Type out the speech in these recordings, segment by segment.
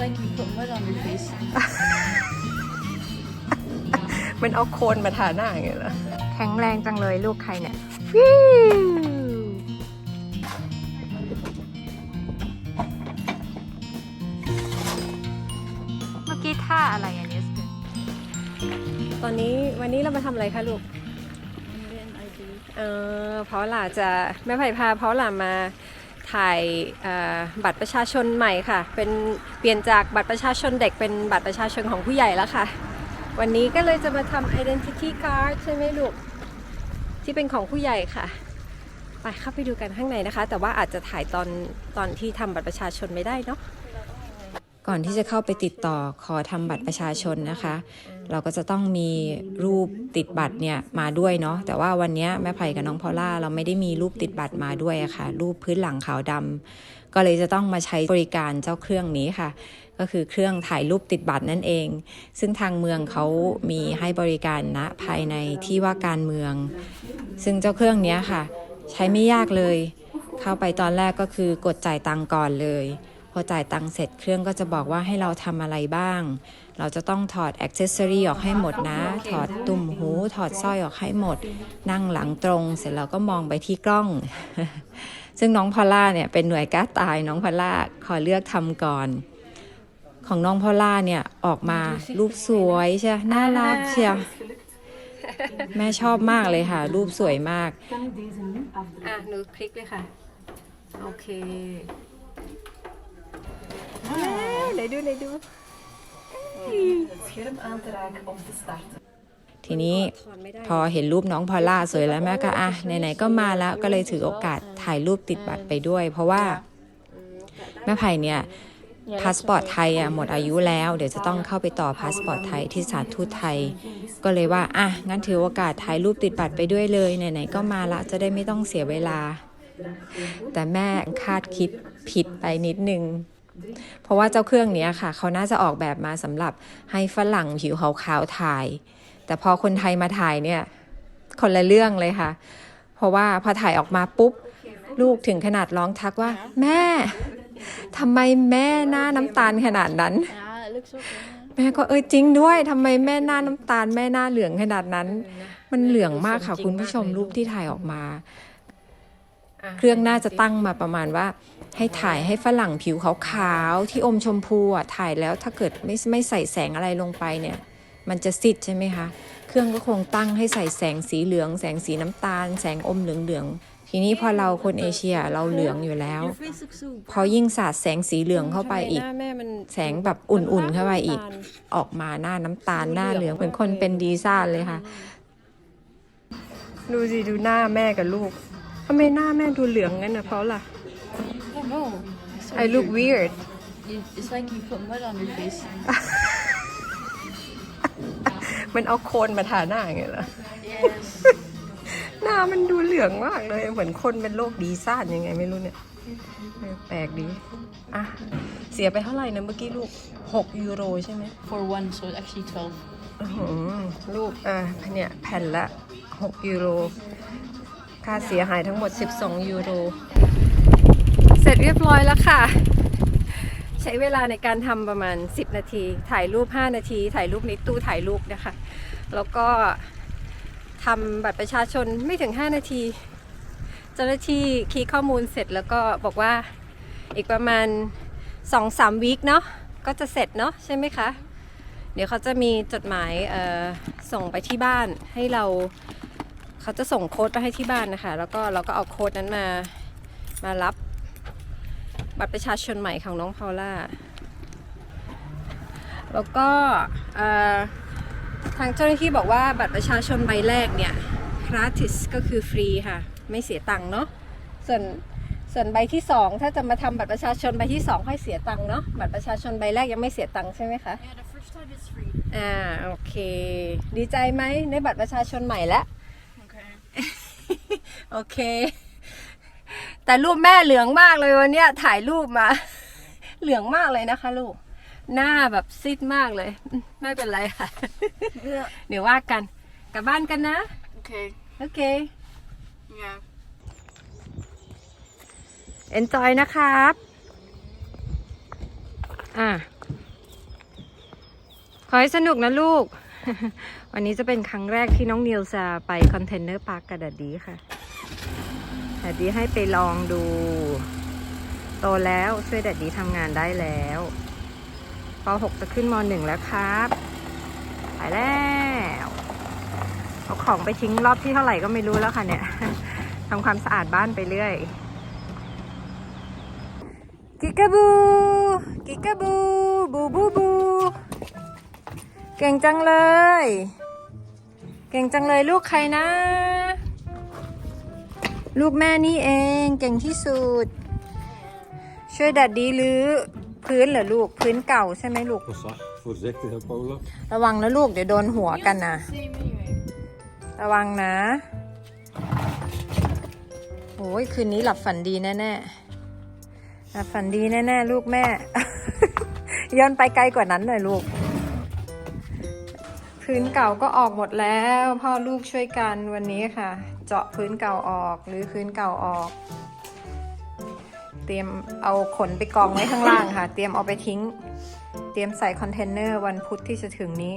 like you put mud on your face. มันเอาโคลนมาทาหน้าอย่างเงี้ยเหรอแข็งแรงจังเลยลูกใครเนี่ยวิวเมื่อกี้ท่าอะไรอันนี้ตอนนี้วันนี้เรามาทำอะไรคะลูก And then I do เออเพราะหล่าจะแม่ไผ่พาเพราะหล่ามา ถ่ายบัตรประชาชนใหม่ค่ะ เป็นเปลี่ยนจากบัตรประชาชนเด็กเป็นบัตรประชาชนของผู้ใหญ่แล้วค่ะ วันนี้ก็เลยจะมาทำ identity card ใช่ไหมลูก ที่เป็นของผู้ใหญ่ค่ะ ไปเข้าไปดูกันข้างในนะคะ แต่ว่าอาจจะถ่ายตอนตอนที่ทำบัตรประชาชนไม่ได้เนาะ ก่อนที่จะเข้าไปติดต่อขอทำบัตรประชาชนนะคะ เราก็จะต้องมีรูปติดบัตรเนี่ยมาด้วยเนาะแต่ว่าวันนี้แม่ไผ่กับน้องพอล่าเราไม่ได้มีรูปติดบัตรมาด้วยะค่ะ รูปพื้นหลังขาวดำก็เลยจะต้องมาใช้บริการเจ้าเครื่องนี้ค่ะ ก็คือเครื่องถ่ายรูปติดบัตรนั่นเอง ซึ่งทางเมืองเขามีให้บริการณภายในที่ว่าการเมือง ซึ่งเจ้าเครื่องนี้ค่ะ ใช้ไม่ยากเลย เข้าไปตอนแรกก็คือกดจ่ายตังก่อนเลย พอจ่ายตังค์เสร็จเครื่องก็จะบอกว่าให้เราทำอะไรบ้าง เราจะต้องถอดอ c เซสซอรีออกให้หมดนะ ถอดตุ่มหู ถอดสร้อยออกให้หมด นั่งหลังตรง เสร็จแล้วก็มองไปที่กล้อง ซึ่งน้องพอล่าเนี่ยเป็นหน่วยกล้าตายน้องพอล่าขอเลือกทำก่อน ของน้องพอลล่าเนี่ยออกมารูปสวยใช่น่ารักเชียวแม่ชอบมากเลยค่ะ รูปสวยมาก อะหนูคลิกเลยค่ะ โอเค ไหนดูไหนดู scherm aan te raken om te starten. ทีนี้พอเห็นรูปน้องพอลล่าสวยแล้วแม่ก็อะไหนๆก็มาแล้วก็เลยถือโอกาสถ่ายรูปติดบัตรไปด้วย เพราะว่าแม่ไผ่เนี่ยพาสปอร์ตไทยอะหมดอายุแล้ว เดี๋ยวจะต้องเข้าไปต่อพาสปอร์ตไทยที่สถานทูตไทย ก็เลยว่าอะงั้นถือโอกาสถ่ายรูปติดบัตรไปด้วยเลยไหนๆก็มาละจะได้ไม่ต้องเสียเวลา แต่แม่คาดคิดผิดไปนิดนึง เพราะว่าเจ้าเครื่องนี้ค่ะเขาน่าจะออกแบบมาสำหรับให้ฝรั่งผิวขาวๆถ่าย แต่พอคนไทยมาถ่ายเนี่ยคนละเรื่องเลยค่ะ เพราะว่าพอถ่ายออกมาปุ๊บ ลูกถึงขนาดร้องทักว่า แม่ทำไมแม่หน้าน้ำตาลขนาดนั้น แม่ก็เออจริงด้วยทำไมแม่หน้าน้ำตาล แม่หน้าเหลืองขนาดนั้น มันเหลืองมากค่ะคุณผู้ชมรูปที่ถ่ายออกมา เครื่องน่าจะตั้งมาประมาณว่า ให้ถ่ายให้ฝรั่งผิวขาวๆที่อมชมพูอะถ่ายแล้วถ้าเกิดไม่ไม่ใส่แสงอะไรลงไปเนี่ย มันจะซิดใช่ไหมคะ เครื่องก็คงตั้งให้ใส่แสงสีเหลือง แสงสีน้ำตาล แสงอมเหลืองๆทีนี้พอเราคนเอเชียเราเหลืองอยู่แล้ว Your face looks so พอยิ่งสาดแสงสีเหลืองเข้าไปอีก แสงแบบอุ่นๆเข้าไปอีก ออกมาหน้าน้ำตาลหน้าเหลืองเหมือนคนเป็นดีซ่าเลยค่ะ ดูสิดูหน้าแม่กับลูก ทำไมหน้าแม่ดูเหลืองงั้นนะเพราะล่ะ I don't know. It's so I look weird. weird You, it's like you put mud on your face. มันเอาโคลนมาทาหน้าอย่างเงี้ยเหรอ Yes. หน้ามันดูเหลืองมากเลย เหมือนคนเป็นโรคดีซ่านยังไงไม่รู้เนี่ยเออแปลกดี อะ เสียไปเท่าไหร่นะเมื่อกี้ลูก 6 ยูโรใช่ไหม For one, so it's actually 12. อื้อหือลูกอะเนี่ยแผ่นละ 6 ยูโร ค่าเสียหายทั้งหมด 12 ยูโร เสร็จเรียบร้อยแล้วค่ะ ใช้เวลาในการทำประมาณ 10 นาที ถ่ายรูป 5 นาที ถ่ายรูปในตู้ถ่ายรูปนะคะ แล้วก็ทำบัตรประชาชนไม่ถึง 5 นาที เจ้าหน้าที่คีย์ข้อมูลเสร็จแล้วก็บอกว่าอีกประมาณ 2-3วีคเนาะก็จะเสร็จเนาะใช่ไหมคะเดี๋ยวเขาจะมีจดหมายส่งไปที่บ้านให้เรา เขาจะส่งโค้ดไปให้ที่บ้านนะคะ แล้วก็เราก็เอาโค้ดนั้นมามารับบัตรประชาชนใหม่ของน้องพอลล่า แล้วก็เอ่อทางเจ้าหน้าที่บอกว่าบัตรประชาชนใบแรกเนี่ย gratis ก็คือฟรีค่ะ ไม่เสียตังค์เนาะส่วนส่วนใบที่สองถ้าจะมาทำบัตรประชาชนใบที่สองค่อยเสียตังค์เนาะบัตรประชาชนใบแรกยังไม่เสียตังค์ใช่ไหมคะ Yeah, the first time it's free. อ่าโอเค ดีใจไหมได้บัตรประชาชนใหม่แล้ว Okay. โอเค แต่รูปแม่เหลืองมากเลยวันเนี้ยถ่ายรูปมา เหลืองมากเลยนะคะ ลูก หน้าแบบซีดมากเลย ไม่เป็นไรค่ะ Yeah. เดี๋ยวว่ากัน กลับบ้านกันนะ Okay. โอเค Yeah. enjoy นะครับ อะ ขอให้สนุกนะลูก วันนี้จะเป็นครั้งแรกที่น้องนิวจะไปคอนเทนเนอร์พาร์คกับดัดดี้ค่ะ แดดดี้ให้ไปลองดู โตแล้วช่วยแดดดี้ทำงานได้แล้วป .6 จะขึ้นม .1 แล้วครับไปแล้วเอาของไปทิ้งรอบที่เท่าไหร่ก็ไม่รู้แล้วค่ะเนี่ยทำความสะอาดบ้านไปเรื่อย กิกาบู กิกาบู บูบูบู เก่งจังเลย เก่งจังเลยลูกใครนะ ลูกแม่นี่เองเก่งที่สุด ช่วยดัดดีหรือพื้นเหรอลูกพื้นเก่าใช่ไหมลูก Pas zacht, voorzichtig hè, Paula. ระวังนะลูกเดี๋ยวโดนหัวกันนะ Same anyway. ระวังนะโอ้ยคืนนี้หลับฝันดีแน่ๆหลับฝันดีแน่ๆลูกแม่ ย้อนไปไกลกว่านั้นหน่อยลูก พื้นเก่าก็ออกหมดแล้ว พ่อลูกช่วยกันวันนี้ค่ะ เจาะพื้นเก่าออกหรือพื้นเก่าออก เตรียมเอาขนไปกองไว้ข้างล่างค่ะ เตรียมเอาไปทิ้ง เตรียมใส่คอนเทนเนอร์วันพุธที่จะถึงนี้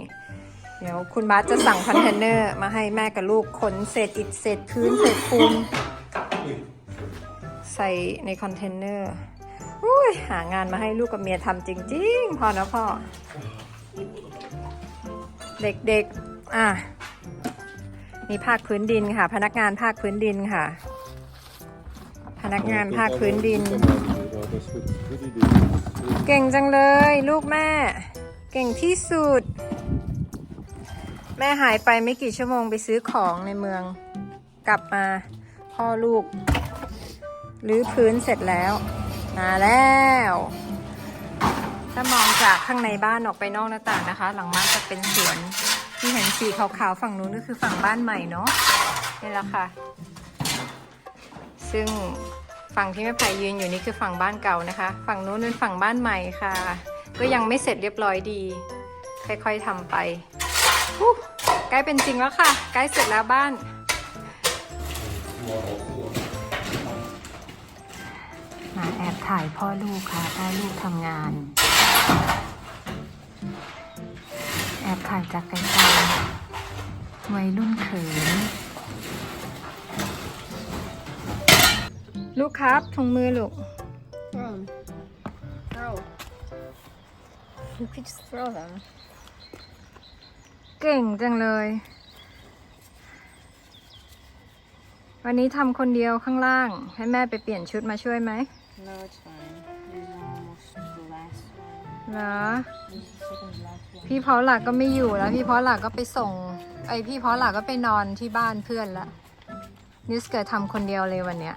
เดี๋ยวคุณบาสจะสั่งคอนเทนเนอร์มาให้แม่กับลูกขนเศษอิฐเศษพื้นเศษปูนใส่ในคอนเทนเนอร์อุ้ยหางานมาให้ลูกกับเมียทำจริง ๆพอนะพ่อ เด็กๆ อะ มีภาคพื้นดินค่ะ พนักงานภาคพื้นดินค่ะ พนักงานภาคพื้นดิน เก่งจังเลย ลูกแม่ เก่งที่สุด แม่หายไปไม่กี่ชั่วโมงไปซื้อของในเมือง กลับมาพ่อลูกรื้อพื้นเสร็จแล้ว มาแล้วถ้ามองจากข้างในบ้านออกไปนอกหน้าต่างนะคะ หลังบ้านจะเป็นสวน ที่เห็นสีขาวๆฝั่งนู้นก็คือฝั่งบ้านใหม่เนาะนี่แหละค่ะ ซึ่งฝั่งที่แม่ไผ่ยืนอยู่นี่คือฝั่งบ้านเก่านะคะ ฝั่งนู้นเป็นฝั่งบ้านใหม่ค่ะ ก็ยังไม่เสร็จเรียบร้อยดี ค่อยๆทำไปใกล้เป็นจริงแล้วค่ะ ใกล้เสร็จแล้วบ้านมาแอบถ่ายพ่อลูกค่ะพ่อลูกทำงาน แอบถ่ายจากไกลๆวัยรุ่นเขิน ลูกครับถุงมือลูก Throw them. Throw. You could just throw them. เก่งจังเลย วันนี้ทำคนเดียวข้างล่าง ให้แม่ไปเปลี่ยนชุดมาช่วยไหม No, it's fine. เหรอพี่เพาะหลักก็ไม่อยู่แล้ว พี่เพาะหลักก็ไปส่ง ไอพี่เพาะหลักก็ไปนอนที่บ้านเพื่อนละนิสเกิดทำคนเดียวเลยวันเนี้ย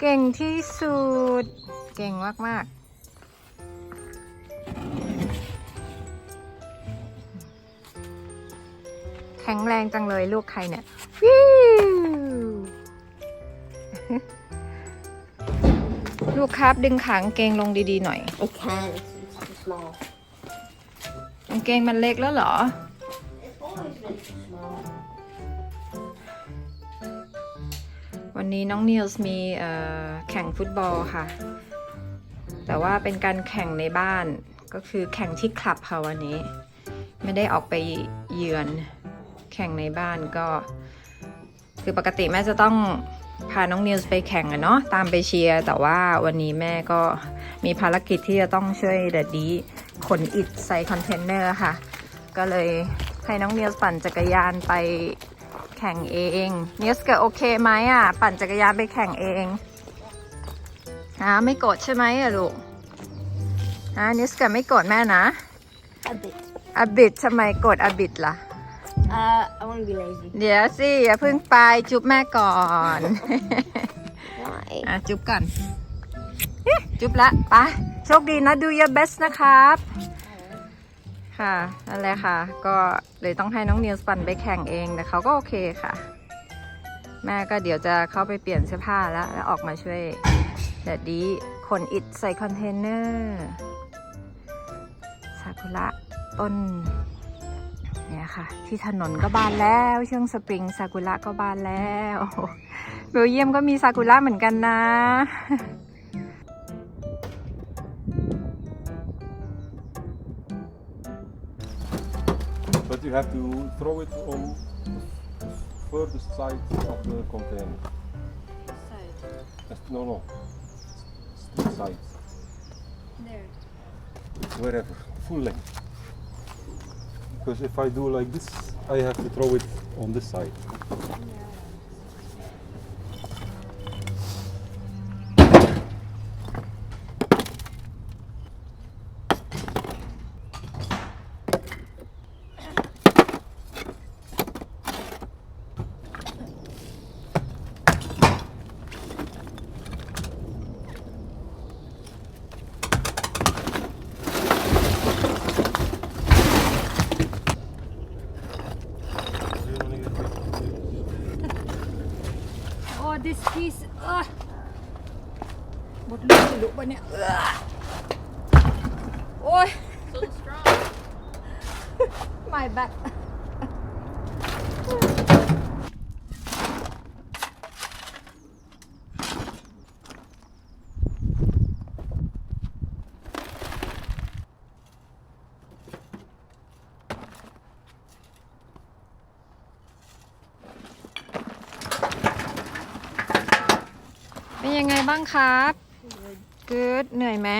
เก่งที่สุด เก่งมากๆแข็งแรงจังเลยลูกใครเนี่ยวิว ลูกครับดึงขางเกงลงดีๆหน่อย I can't. it's too small. กางเกงมันเล็กแล้วเหรอ It's always been too small. วันนี้น้องนิวส์มีเอ่อแข่งฟุตบอลค่ะ แต่ว่าเป็นการแข่งในบ้านก็คือแข่งที่คลับค่ะวันนี้ ไม่ได้ออกไปเยือน แข่งในบ้านก็ คือปกติแม่จะต้อง พาน้องนิวส์ไปแข่งอะเนาะตามไปเชียร์แต่ว่าวันนี้แม่ก็มีภารกิจที่จะต้องช่วยเดดดี้ขนอิฐใส่คอนเทนเนอร์ค่ะ ก็เลยให้น้องนิวส์ปั่นจักรยานไปแข่งเองเนสเกโอเคไหมอะปั่นจักรยานไปแข่งเองอ่าไม่โกรธใช่ไหมอะลูกอ่าเนสเกไม่โกรธแม่นะ A bit. อบิดทำไมโกรธอบิดล่ะ Uh, I want to be lazy. เดี๋ยวสิอย่าเพิ่งไปจุ๊บแม่ก่อน Why? อะจุ๊บก่อนเอ๊ะจุ๊บละไปโชคดีนะ do your best นะครับ ค่ะนั่นแหละค่ะ ก็เลยต้องให้น้องนิวส์ปั่นไปแข่งเองแต่เขาก็โอเคค่ะ แม่ก็เดี๋ยวจะเข้าไปเปลี่ยนเสื้อผ้าแล้ว แล้วออกมาช่วยแดดดี้ขนอิฐใส่คอนเทนเนอร์ซากุระต้น เนี่ยค่ะ ที่ถนนก็บานแล้วช่วงสปริงซากุระก็บานแล้วเบลเยียมก็มีซากุระเหมือนกันนะ you have to throw it on the furthest side of the container. That's- No, no. Street side. There. Wherever. Full length. Because if I do like this, I have to throw it on this side. Oh, this piece. Ugh. หมดลูกจะลุกปะเนี่ย โอ้ย so strong my back เป็นยังไงบ้างครับ good เหนื่อยไหม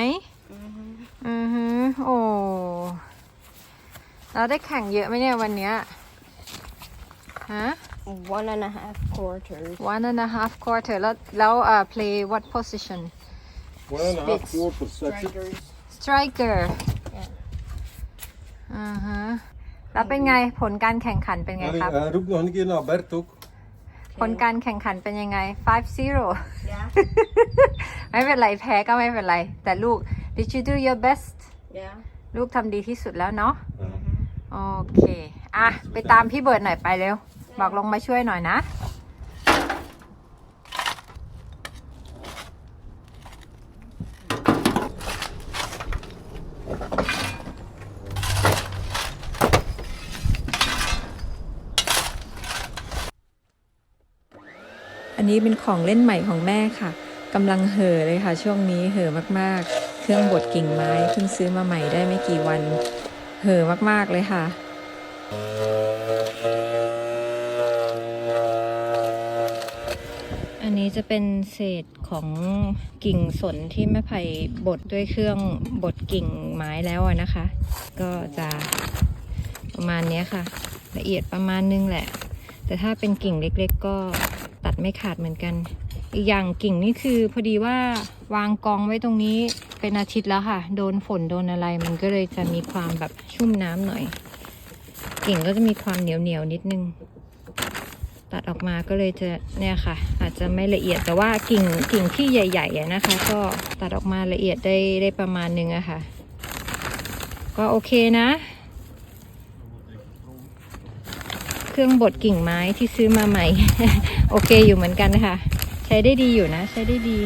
อือฮึโอ้เราได้แข่งเยอะไหมเนี่ยวันเนี้ยฮะ one and a half quarters one and a half quarter แล้วแล้วเอ่อ play what position One and a half quarters. That's it. strikers striker อือฮึแล้วเป็นไงผลการแข่งขันเป็นไง Allee, ครับ eh, roep nog een keer naar Bert ook. ผลการแข่งขันเป็นยังไง five zero yeah ไม่เป็นไรแพ้ก็ไม่เป็นไร แต่ลูก did you do your best yeah ลูกทำดีที่สุดแล้วเนาะ Ja. โอเค อะ ไปตามพี่เบิร์ดหน่อยไปเร็ว บอกลงมาช่วยหน่อยนะ นี้เป็นของเล่นใหม่ของแม่ค่ะกำลังเห่อเลยค่ะ ช่วงนี้เห่อมากๆ เครื่องบดกิ่งไม้เพิ่งซื้อมาใหม่ได้ไม่กี่วัน เห่อมากๆเลยค่ะอันนี้จะเป็นเศษของกิ่งสนที่แม่ไผ่บดด้วยเครื่องบดกิ่งไม้แล้วนะคะ ก็จะประมาณนี้ค่ะ ละเอียดประมาณนึงแหละ แต่ถ้าเป็นกิ่งเล็ก ๆ ก็ ตัดไม่ขาดเหมือนกัน อีกอย่างกิ่งนี่คือพอดีว่าวางกองไว้ตรงนี้เป็นอาทิตย์แล้วค่ะ โดนฝนโดนอะไร มันก็เลยจะมีความแบบชุ่มน้ำหน่อย กิ่งก็จะมีความเหนียวเหนียวนิดนึง ตัดออกมาก็เลยจะเนี่ยค่ะ อาจจะไม่ละเอียดแต่ว่ากิ่งกิ่งที่ใหญ่ๆนะคะ ก็ตัดออกมาละเอียดได้ได้ประมาณนึงอะค่ะ ก็โอเคนะ เครื่องบดกิ่งไม้ที่ซื้อมาใหม่ โอเคอยู่เหมือนกันนะคะ ใช้ได้ดีอยู่นะ ใช้ได้ดี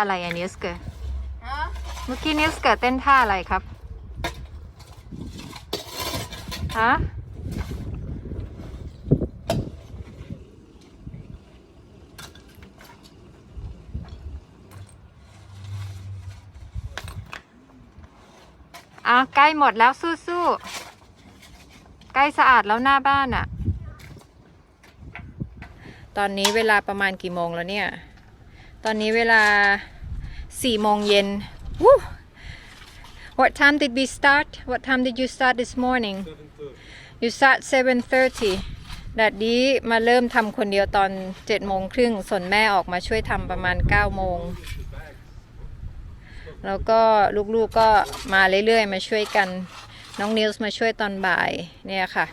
อกี้ท่าอะไรอะนิวส์เกอร์เมื่อกี้นิวส์เกอร์เต้นท่าอะไรครับฮะอะใกล้หมดแล้วสู้ๆใกล้สะอาดแล้วหน้าบ้านอะตอนนี้เวลาประมาณกี่โมงแล้วเนี่ย ตอนนี้เวลา4โมงเย็น Woo! What time did we start? What time did you start this morning? You start 7:30 ดัดนี้มาเริ่มทำคนเดียวตอน7โมงครึ่งส่วนแม่ออกมาช่วยทำประมาณ9โมง แล้วก็ลูกๆก็มาเรื่อยๆ มาช่วยกัน น้องนิวส์มาช่วยตอนบ่ายเนี่ยค่ะ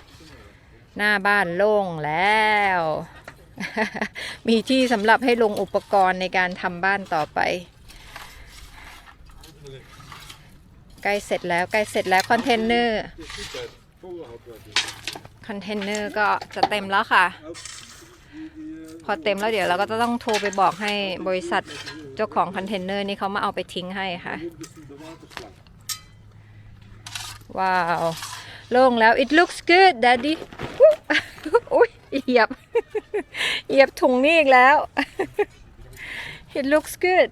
หน้าบ้านโล่งแล้ว มีที่สำหรับให้ลงอุปกรณ์ในการทำบ้านต่อไป ใกล้เสร็จแล้วใกล้เสร็จแล้วคอนเทนเนอร์คอนเทนเนอร์ก็จะเต็มแล้วค่ะ พอเต็มแล้วเดี๋ยวเราก็จะต้องโทรไปบอกให้บริษัทเจ้าของคอนเทนเนอร์นี่เขามาเอาไปทิ้งให้ค่ะ ว้าว โล่งแล้ว it looks good daddy เหยียบ เหยียบถุงนี่อีกแล้ว it looks good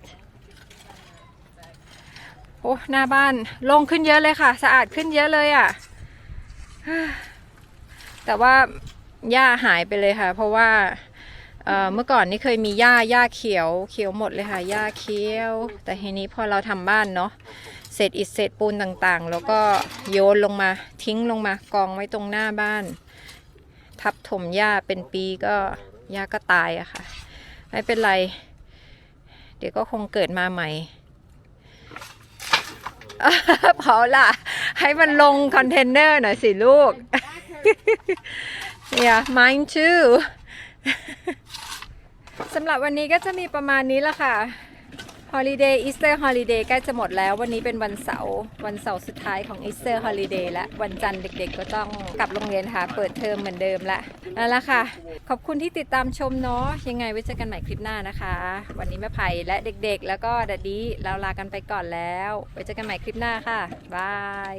โอ้หน้าบ้านโล่งขึ้นเยอะเลยค่ะ สะอาดขึ้นเยอะเลยอะ่ะ แต่ว่าหญ้าหายไปเลยค่ะ เพราะว่าเมื่อก่อนนี่เคยมีหญ้าหญ้าเขียวเขียวหมดเลยค่ะหญ้าเขียว แต่ทีนี้พอเราทำบ้านเนาะเศษอิฐเศษปูนต่างๆ แล้วก็โยนลงมาทิ้งลงมากองไว้ตรงหน้าบ้าน ทับถมหญ้าเป็นปีก็หญ้าก็ตายอะค่ะ ไม่เป็นไร เดี๋ยวก็คงเกิดมาใหม่เผาล่ะ ให้มันลงคอนเทนเนอร์หน่อยสิลูก yeah mine too สำหรับวันนี้ก็จะมีประมาณนี้ละค่ะ ฮอลิเดย์อีสเตอร์ฮอลิเดย์ใกล้จะหมดแล้ว วันนี้เป็นวันเสาร์วันเสาร์สุดท้ายของอีสเตอร์ฮอลิเดย์และวันจันทร์เด็กๆ ก็ต้องกลับโรงเรียนค่ะ เปิดเทอมเหมือนเดิมละนั่นละค่ะ ขอบคุณที่ติดตามชมเนาะยังไงไว้เจอกันใหม่คลิปหน้านะคะ วันนี้แม่ไผ่และเด็กๆ แล้วก็ดัดดี้เราลากันไปก่อนแล้วไว้เจอกันใหม่คลิปหน้าค่ะบาย